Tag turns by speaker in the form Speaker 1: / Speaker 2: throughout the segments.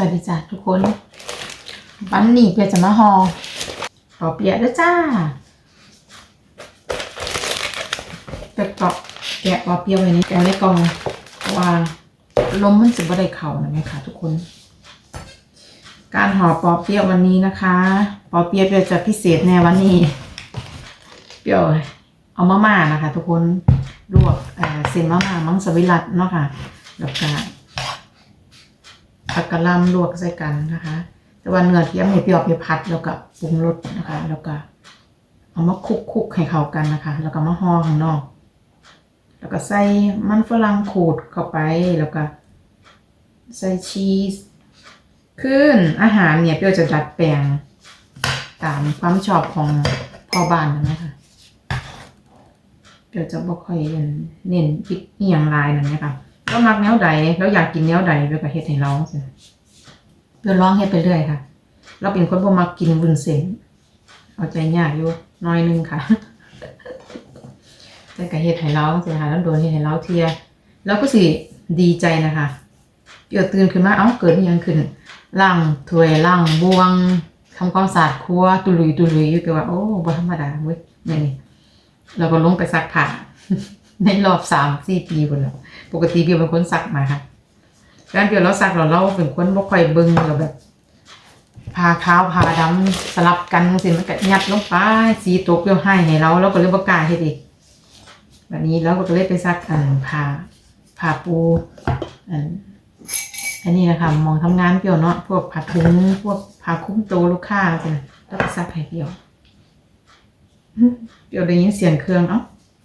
Speaker 1: วัสดีจ้ะทุกคนวันนี้เปียจะมาหอปอเปียด้วยจ้าเปียกเกาะแกะปอเปียไว้ในแกะในกล่องเพราะว่าลมมันจะบ่ได้เข่านะแม่ค่ะทุกคน การห่อปอเปียวันนี้นะคะ ปอเปียเปียจะพิเศษแน่วันนี้เปียเอามาม่านะคะ ทุกคนลวกเส้นมาม่ามังสวิรัตเนาะค่ะแล้วก็ ผักกะล่ำลวกใส่กันนะคะ แต่ว่าเนื้อเทียมให้เปรียวไปพัดแล้วก็ปรุงรสนะคะ แล้วก็ เอามาคลุกคุกให้เข้ากันนะคะ แล้วก็มาห่อข้างนอก แล้วก็ใส่มันฝรั่งขูดเข้าไปแล้วก็ใส่ชีสขึ้นอาหารเนี่ยเปรียวจะดัดแปลงตามความชอบของพ่อบ้านนะคะเดี๋ยวจะบ่ค่อยเน้นพริกอียงลายนั่นนะคะ เรามักแนวใดเราอยากกินแนวใดเราก็เฮ็ดให้เราสิเดี๋ยวลองเฮ็ดไปเรื่อยค่ะ เราเป็นคนบ่มักกินวุ้นเส้นเอาใจยากอยู่น้อยนึงค่ะแต่ก็เฮ็ดให้เราสิค่ะแล้วโดนเฮ็ดให้เราเทียแล้วก็สิดีใจนะคะเดี๋ยวตื่นขึ้นมาเอ้าเกิดยังขึ้นล้างถ้วยล้างบวงทำความสะอาดครัวตุลุยตุลุยอยู่ก็ว่าโอ้บ่ธรรมดาเว้ยเนี่ยนี่เราก็ลงไปซักผ้า ในรอบสามสี่ปีคนแล้วปกติเบียวเป็นคนซักมาค่ะการเบียวเราซักเราเราเป็นคนบ่ค่อยเบิ่งเราแบบผ้าขาวผ้าดำสลับกันสิมันก็ยัดลงไปสีตกเบียวให้ให้เราเราก็เลยบ่กล้าเฮ็ดอีกแบบนี้เราก็เลยไปซักอันผ้าผ้าปูอันอันนี้นะคะมองทำงานเปียวเนาะพวกผ้าถุงพวกผาคุ้มโตวลูกค้าสินะแล้วก็ซักให้เปียวเดี๋ยวได้ยินเสียงเครื่องเอ้า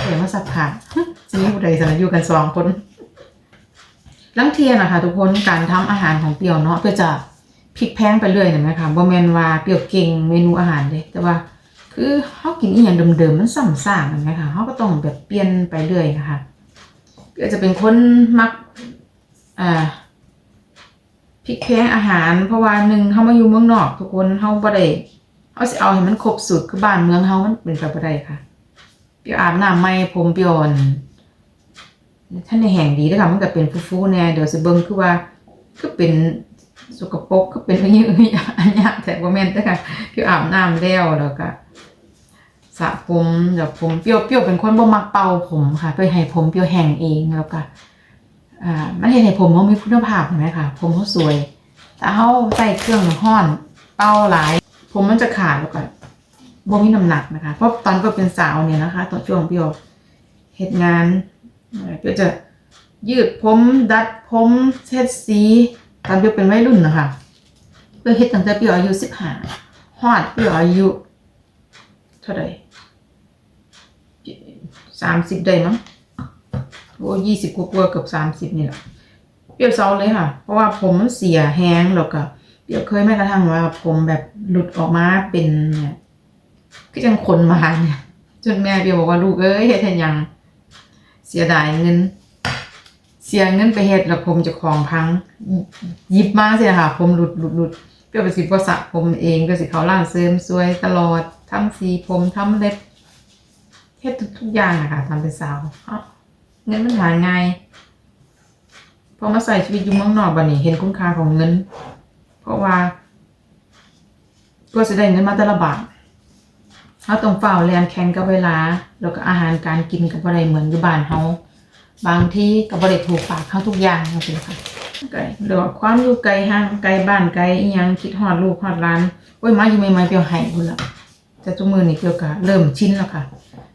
Speaker 1: เสียงมาสักผ่าจะมีผู้ใดสนอยู่กันสองคนลังเทียนนะคะทุกคนการทำอาหารของเปียวเนาะเพื่อจะพลิกแพงไปเรื่อยเห็นไหมคะบ่แมนว่าเปียวเก่งเมนูอาหารเลยแต่ว่า คือเขากินอีอย่างเดิมๆมันซ้ำซากเห็นไหมคะเขาก็ต้องแบบเปลี่ยนไปเรื่อยนะคะเปียวจะเป็นคนมักอ่าพลิกแพงอาหาร เพราะว่าหนึ่งเขามาอยู่เมืองนอก ทุกคนเขาบ่ได้เอาสิเอาให้มันครบสูตรคือบ้านเมืองเฮามันเป็นไปบ่ได้ค่ะ เปียวอาบน้ำไม่ผมเปียวอั่นท่านในแห่งดีเด้อค่ะมันก็เป็นฟูๆแน่เดี๋ยวสิเบิ่งคือว่าคือเป็นสกปรกคือเป็นอะไรอย่างเงี้ยอันนี้แต่บ่แม่นเด้อค่ะเปียวอาบน้ำแล้วแล้วก็สระผมเดี๋ยวผมเปียวเปียวเป็นคนบ่มักเป่าผมค่ะเพื่อให้ผมเปียวแห้งเองแล้วก็อ่ามันเฮ็ดให้ผมเฮามีคุณภาพเห็นไหมคะผมเฮาสวยถ้าเฮาใส่เครื่องห้อน เป่าหลาย ผมมันจะขาดแล้วก็ บ่มีน้ำหนักนะคะ เพราะตอนก็เป็นสาวเนี่ยนะคะตอนช่วงเปียวเหตุงานเอ่อเปียวจะยืดผมดัดผมเช็ดสีตอนเปียวเป็นวัยรุ่นนะคะเปียวเฮ็ดตั้งแต่เปียวอายุสิบห้าฮอดเปียวอายุเท่าไหร่สามสิบได้มั้งโอ้ยี่สิบกว่าเกือบสามสิบนี่แหละเปียวเซาเลยค่ะ เพราะว่าผมมันเสียแห้งแล้วก็เดี๋ยวเคยแม้กระทั่งว่าผมแบบหลุดออกมาเป็นเนี่ย ก็ยังคนมาเนี่ยจนแม่เบียวบอกว่าลูกเอ้ยเฮ็ดเห็นยังเสียดายเงิน เสียเงินไปเฮ็ดแล้วผมจะของพังยิบมาสิค่ะผมหลุดหลุดหลุดเปียวไปสิบ่สระผมเองก็สิเขาร้านเสริมสวยตลอดทำสีผมทำเล็บเฮ็ดทุกทุกอย่างนะค่ะทำเป็นสาวเงินมันหาไงพอมาใส่ชีวิตอยู่เมืองนอกบัดนี้เห็นคุณค่าของเงิน เพราะว่าก็จะได้เงินมาแต่ละบาท เราต้องเฝ้าแลนแข่งกับเวลา แล้วก็อาหารการกินกับอะไรเหมือนอยู่บ้านเฮาบางที่กับบริถูกปากเขาทุกอย่างจังซี่ค่ะไกลหรือว่าความอยู่ไกลห่างไกลบ้านไกลอียังคิดฮอดลูกฮอดหลานโอ้ยมาอยู่ใหม่เปียวให้พุ่นละแต่ทุมือนี่เปียวก็เริ่มชินแล้วค่ะ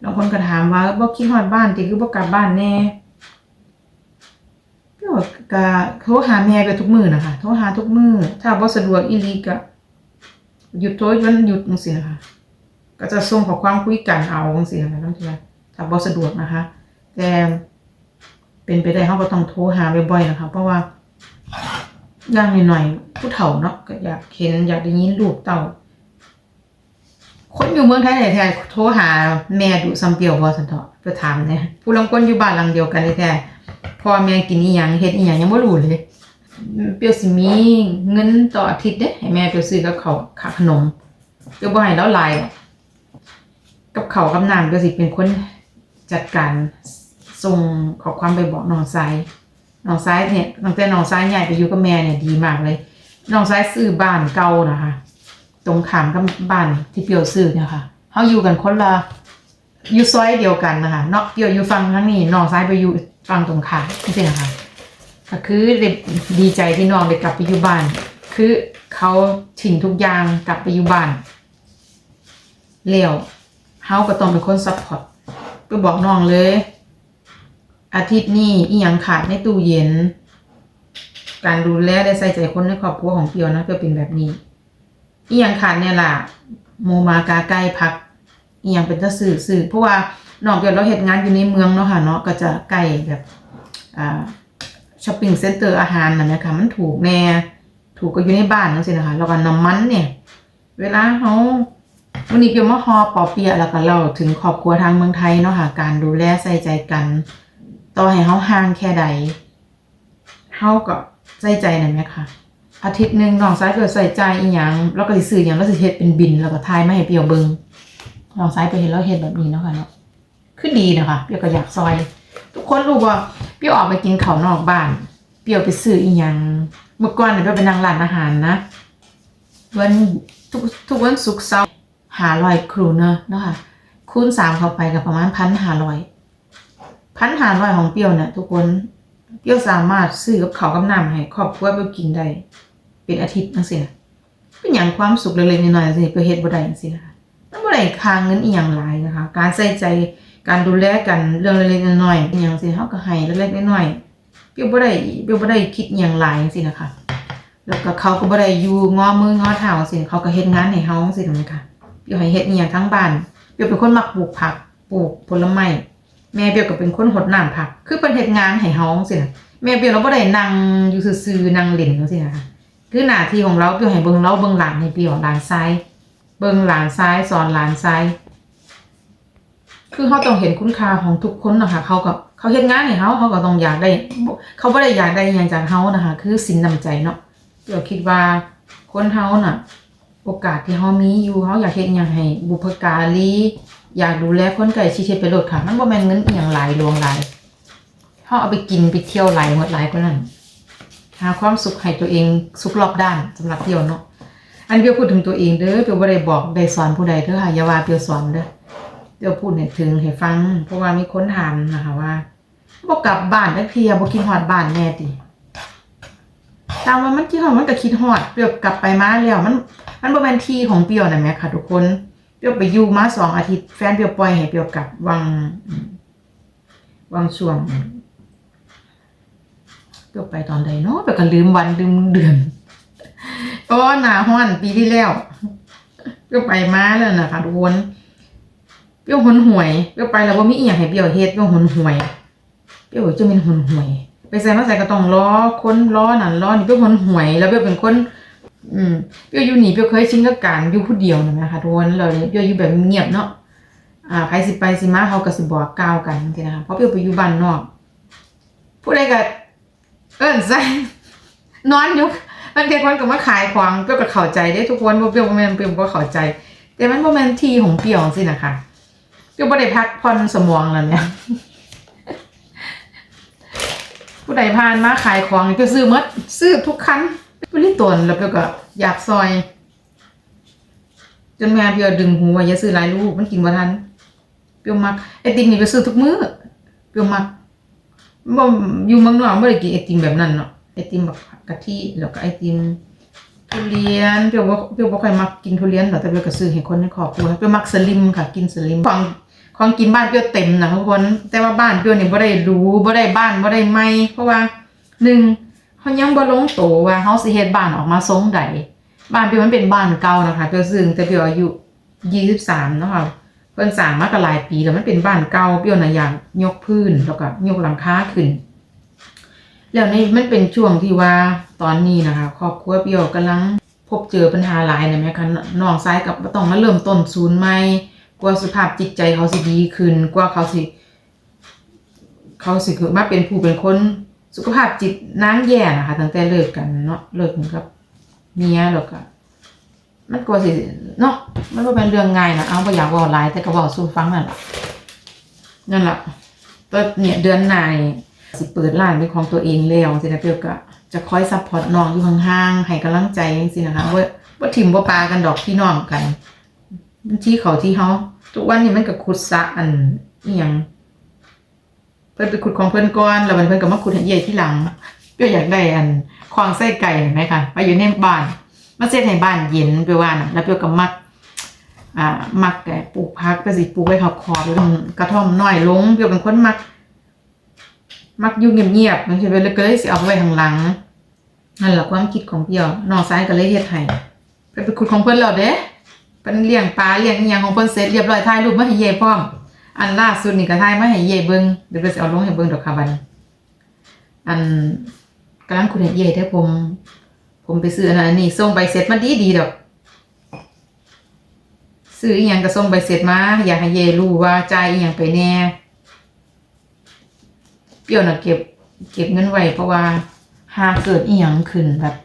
Speaker 1: บางคนก็ถามว่าบ่คิดฮอดบ้านติคือบ่กลับบ้านแน่ก็ก็โทรหาแม่ไปทุกมือนะคะโทรหาทุกมือถ้าบ่สะดวกอีลีก็หยุดโทรวันหยุดจังซี่นะคะ ก็จะส่งข้อความคุยกันเอาจังซี่นะคะบางทีถ้าบ่สะดวกนะคะ แต่เป็นไปได้เฮาก็ต้องโทรหาบ่อยๆนะคะ เพราะว่าอย่างหน่อยๆผู้เฒ่าเนาะก็อยากเห็นอยากได้ยินลูกเต้าคนอยู่เมืองไทยแท้ๆโทรหาแม่ดูซ้ำเปียวบ่ซั่นเถาะเพื่อถามเนี่ยผู้ลางคนอยู่บ้านหลังเดียวกันแท้ๆพ่อแม่กินอีหยังเฮ็ดอีหยังยังบ่รู้เลยเปียวสิมีเงินต่ออาทิตย์เด้ให้แม่เปียวซื้อกับเขาวค่าขนมเปียวบ่ให้แล้วหลาย กับเขากับน้ำเปียวสิเป็นคนจัดการส่งขอความไปบอกน้องชายน้องชายเนี่ยตั้งแต่น้องชายใหญ่ไปอยู่กับแม่เนี่ยดีมากเลยน้องซ้ายซื้อบ้านเก่านะคะ ตรงขามกับบ้านที่เปียวซื้อเนี่ยค่ะเขาอยู่กันคนละอยู่ซอยเดียวกันนะคะเนาะเปียวอยู่ฝั่งทางนี้น้องซ้ายไปอยู่ฝั่งตรงขามนี่สินะคะก็คือดีใจที่น้องได้กลับไปอยู่บ้าน คือเขาทิ้งทุกอย่างกลับไปอยู่บ้านเลี้ยว เฮาก็ต้องเป็นคนซัพพอร์ตก็บอกน้องเลย อาทิตย์นี้อีหยังขาดในตู้เย็น การดูแลได้ใส่ใจคนในครอบครัวของเปียวนะก็เป็นแบบนี้อีหยังขาดเนี่ยล่ะโมมากาใกล้พักอีหยังเป็นตะสื่อสื่อเพราะว่าน้องเปียวเราเฮ็ดงานอยู่ในเมืองเนาะค่ะเนาะก็จะใกล้แบบอ่าช้อปปิ้งเซ็นเตอร์อาหารนะนะคะมันถูกแน่ถูกก็อยู่ในบ้านนั่นสินะคะแล้วก็น้ำมันเนี่ย เวลาเขา วันนี้เปียวมาฮอปอเปียแล้วก็เล่าถึงครอบครัวทางเมืองไทยเนาะค่ะการดูแลใส่ใจกัน ต่อให้เขาห่างแค่ใดเขาก็ใส่ใจนั่นไหมคะอาทิตย์หนึ่งน้องซ้ายเกิดใส่ใจอีหยังแล้วก็สิซื้ออหยังแล้วสิเฮ็ดเป็นบินแล้วก็ทายมาให้เปียวเบิงน้องซ้ายไปเห็นแล้วเฮ็ดแบบนี้เนาะค่ะเนาะคือดีนะคะเปียวก็อยากซอย ทุกคนรู้ว่าเปียวออกไปกินข้าวนอกบ้าน เปียวไปซื้ออีหยังเมื่อก่อนเนี่ยเปียวไปนั่งร้านอาหารนะวันทุกทุกวันศุกร์เสาร์ หาลอยครูเนอะเนาะค่ะคูณสามเข้าไปกับประมาณพันหาลอยพันหารอยของเปรี้ยวเนี่ยทุกคนเปรี้ยวสามารถซื้อกับเขากับน้ำให้ครอบครัวเปรี้ยวกินได้เป็นอาทิตย์จังซี่นะเป็นอย่างความสุขเล็กๆน้อยๆจังซี่เปรี้ยวเฮ็ดบ่ได้จังซี่นะคะมันบ่ได้ค่าเงินอีหยังหลายนะคะ การใส่ใจการดูแลกันเรื่องเล็กๆน้อยๆอีหยังซี่เฮาก็ให้เล็กๆน้อยๆเปรี้ยวบ่ได้เปรี้ยวบ่ได้คิดอีหยังหลายจังซี่นะคะแล้วก็เขาก็บ่ได้อยู่งอมืองอเท้าจังซี่เขาก็เฮ็ดงานให้เฮาจังซี่นะคะ เปรี้ยวให้เฮ็ดอีหยังทั้งบ้านเปียวเป็นคนมักปลูกผักปลูกผลไม้แม่เปียวก็เป็นคนหดน้ำผัก คือเป็นเฮ็ดงานให้เฮาสินะแม่เปียวเราบ่ได้นั่งอยู่ซื่อๆนั่งเล่นจังซี่นะคะคือหน้าที่ของเราเปียวให้เบิ่งเราเบิ่งหลานให้เปียวหลานซ้ายเบิ่งหลานซ้ายสอนหลานซ้ายคือเขาต้องเห็นคุณค่าของทุกคนนะคะเขาก็เขาเฮ็ดงานให้เฮาเขาก็ต้องอยากได้ เขาบ่ได้อยากได้อย่างจากเฮานะคะ คือสินน้ำใจเนาะเปียวคิดว่าคนเฮาน่ะ โอกาสที่เฮามีอยู่เฮาอยากเฮ็ดหยังให้บุพการีอยากดูแลคนไก่ชีเฮ็ดไปโลดค่ะ มันบ่แม่นเงินอีหยังหลายหลวงหลายเฮาเอาไปกินไปเที่ยวหลายหมดหลายกว่านั้นหาความสุขให้ตัวเองสุขรอบด้านสำหรับเที่ยวเนาะอันเปียวพูดถึงตัวเองเด้อเปียวบ่ได้บอกได้สอนผู้ใดเด้อค่ะอย่าว่าเปียวสอนเด้อเปียวพูดให้ถึงให้ฟัง เพราะว่ามีคนถามนะคะว่าบ่กลับบ้านจักเที่ยบ่คิดฮอดบ้านแน่ติตามว่ามันคิดฮอดมันก็คิดฮอดเปียวกลับไปมาแล้วมัน มันบ่แม่นที่ของเปียวนั่นแหมค่ะ ทุกคนเปียวไปอยู่มาสองอาทิตย์แฟนเปียวปล่อยให้เปียวกลับวังวังช่วงเปียวไปตอนใดเนาะเปียวก็ลืมวันลืมเดือนโอ้หนาฮ้อนปีที่แล้วเปียวไปมาแล้วนะคะทุกคนเปียวหนหวยเปียวไปแล้วบ่มีอีหยังให้เปียวเฮ็ดเปียวหนหวยเปียวจะเป็นหนหวย ไปใส่มาใส่ก็ต้องล้อคนล้อนั่นล้อนี่เปียวหนหวย แล้วเปียวเป็นคน อืมเปียวอยู่หนีเปียวเคยชินกับการอยู่ผู้เดียวนะนะคะทุกคนเลยเปียวอยู่แบบเงียบเนาะอ่าใครสิไปสิมาเขาก็สิบอกกล่าวกันทีนะคะเพราะเปียวไปอยู่บ้านนอกผู้ใดก็เอิ้นใส่นอนอยู่บางทีคนก็มาขายของเปียวก็เข้าใจได้ทุกคนเปียวบ่แม่นเปียวบ่เข้าใจ แต่มันบ่แม่นทีของเปียวสินะคะเปียวบ่ได้พักผ่อนสมองแล้วเนี่ยผู้ใดผ่านมาขายของนี่เปียวซื้อมดซื้อทุกครั้ง บริตนแล้วเปียวก็อยากซอย จนแม่เปียวดึงหูว่าอย่าซื้อหลายลูกมันกินบ่ทันเปียวมักไอติมนี่ไปซื้อทุกมื้อเปียวมักบ่อยู่เมืองนอกบ่ได้กินไอติมแบบนั้นเนาะไอติมแบบกะทิแล้วก็ไอติมทุเรียนเปียวบ่เปียวบ่ค่อยมักกินทุเรียนหรอกแต่เปียวก็ซื้อให้คนในครอบครัวเปียวมักสลิมค่ะกินสลิมของของกินบ้านเปียวเต็มนะทุกคนแต่ว่าบ้านเปียวนี่บ่ได้หรูบ่ได้บ้านบ่ได้ใหม่เพราะว่าหนึ่ง เขายังบ่ลงโตว่าเฮาสิเฮ็ดบ้านออกมาทรงใดบ้านเปียวมันเป็นบ้านเก่านะคะเปียวซึ่งแต่เปียวอายุ23เนาะค่ะเพิ่นสร้างมาก็หลายปีแล้วมันเป็นบ้านเก่าเปียวน่ะอยากยกพื้นแล้วก็ยกหลังคาขึ้น แล้วในมันเป็นช่วงที่ว่าตอนนี้นะคะครอบครัวเปียวกำลังพบเจอปัญหาหลายนะแม่คะน้องซ้ายกับต้องมาเริ่มต้นศูนย์ใหม่กว่าสภาพจิตใจเขาสิดีขึ้นกว่าเขาสิ เขาสิคือมาเป็นผู้เป็นคน สุขภาพจิตนางแย่นะคะตั้งแต่เลิกกันเนาะเลิกกันกับเมียแล้วก็มันก็สิเนาะมันก็เป็นเรื่องง่ายนะเอาไปอยากว่าหลายแต่ก็เว่าสู้ฟังนั่นแหละนั่นแหละก็เนี่ยเดือนหนายสิเปิดร้านเป็นของตัวเองแล้วสินะเปียวก็จะคอยซัพพอร์ตน้องอยู่ห่างๆให้กำลังใจจังซี่นะคะว่าว่าถิ่มว่าปลากันดอกพี่น้องกันที่เขาที่เขาทุกวันนี้มันก็ขุดสะอันอีหยัง พิ่นไปขุดของเพิ่นก่อนแล้วมันเพิ่นก็มาขุดให้ใหญ่ที่หลังเปียวอยากได้อันควางไส้ไก่เห็นไหมคะไปอยู่ในบ้านมาเซตให้บ้านเย็นเปียวว่านะแล้วเปียวก็มักอ่ามักแต่ปลูกพักก็สิปลูกไว้ขอบขอบๆไว้ตรงกระท่อมน้อยลงเปียวเป็นคนมัก มักอยู่เงียบๆมันสิเป็นเลยก็เลยสิเอาไว้ข้างหลังนั่นแหละความคิดของเปียวนองซ้ายก็เลยเฮ็ดให้ไปไปขุดของเพิ่นแล้วเด้เพิ่นเลี้ยงปลาเลี้ยงอีหยังของเพิ่นเสร็จเรียบร้อยถ่ายรูปมาให้เย่พร้อม อันล่าสุดนี่ก็ถ่ายมาให้เย่เบิ่งเดี๋ยวเพิ่นสิเอาลงให้เบิ่งดอกค่ะบันอันกำลังขุดให้เย่เด้ผม ผมไปซื้ออันนี้ส่งใบเสร็จมาดีดีดอกซื้ออีหยังก็ส่งใบเสร็จมา อยากให้เย่รู้ว่าจ่ายอีหยังไปแน่เปรี้ยวน่ะเก็บ เก็บเงินไว้เพราะว่าหากเกิดอีหยังขึ้นแบบ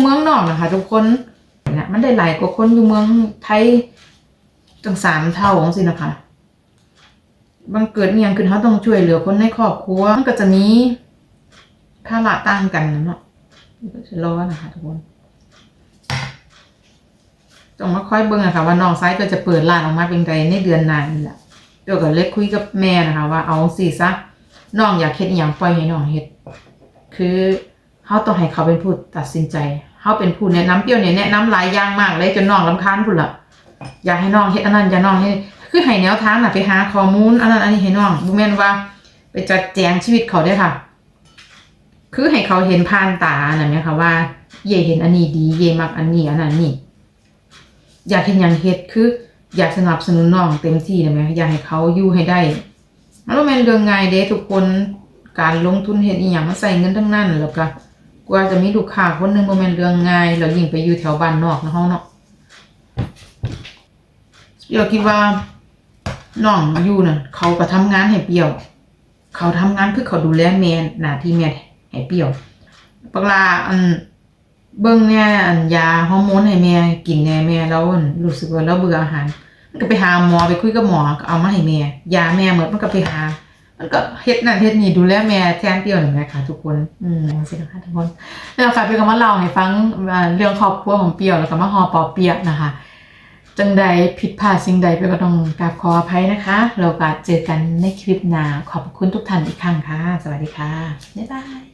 Speaker 1: เมืองนอกนะคะทุกคนนะมันได้หลายกว่าคนอยู่เมืองไทยตั้งสามเท่าของสินะคะ บางเกิดอีหยังขึ้นเขาต้องช่วยเหลือคนในครอบครัว มันก็จะมีภาระต่างกันนะเนาะจะรอนะคะทุกคนต้องมาค่อยเบิ่งนะคะว่าน้องไซ้ายก็จะเปิดร้านออกมาเป็นไงในเดือนหน้านี่แหละเดี๋ยวก็เลยคุยกับแม่นะคะ ว่าเอาสิซะน้องอยากเฮ็ดอย่างปล่อยให้น้องเฮ็ดคือเขาต้องให้เขาเป็นผู้ตัดสินใจเขาเป็นผู้แนะนำเปรี้ยวเนี่ยแนะนำหลายอย่างมากเลยจนน้องรำคาญพุ่นละอยากให้น้องเฮ็ดอันนั้นอย่าน้องให้ คือให้แนวทางน่ะไปหาข้อมูลอันนั้นอันนี้ให้น้องบ่แมนว่า ไปจัดแจงชีวิตเขาได้ค่ะ คือให้เขาเห็นผ่านตาน่ะแม่ค่ะว่า เย่เห็นอันนี้ดี เย่มักอันนี้อันนั้นนี่อยากเห็นอย่างเฮ็ดคือ อยากสนับสนุนน้องเต็มที่นะแม่อยากให้เขาอยู่ให้ได้มันบ่แมนเรื่องง่ายเด้ทุกคนการลงทุนเฮ็ดอีหยังมันใส่เงินทั้งนั้นแล้วก็กว่าจะมีลูกค้าคนหนึงบ่แม่นเรื่องง่ายแล้วยิ่งไปอยู่แถวบ้านนอกนาะเฮาเนาะเปรียวคิดว่า น้องอยู่น่ะเขาก็ทำงานให้เปียว เขาทำงานคือเขาดูแลแม่หน้าที่แม่ให้เปียวปลาอันเบิ่งแน่อันยาฮอร์โมนให้แม่กินแน่แม่แล้วรู้สึกว่าเราเบื่ออาหารมันก็ไปหาหมอไปคุยกับหมอก็เอามาให้แม่ยาแม่หมดมันก็ไปหา มันก็เฮ็ดนั่นเฮ็ดนี่ดูแลแม่แทนเดียวหนึ่งนะคะทุกคน อืมสินะคะทุกคนแล้วค่ะเป็นคำว่าเล่าให้ฟังเรื่องครอบครัวของเปียวแล้วก็มาฮอปอเปียกนะคะ จังใดผิดพลาดสิ่งใดไปก็ต้องกราบขออภัยนะคะ เราก็เจอกันในคลิปหน้าขอบคุณทุกท่านอีกครั้งค่ะ สวัสดีค่ะ บ๊ายบาย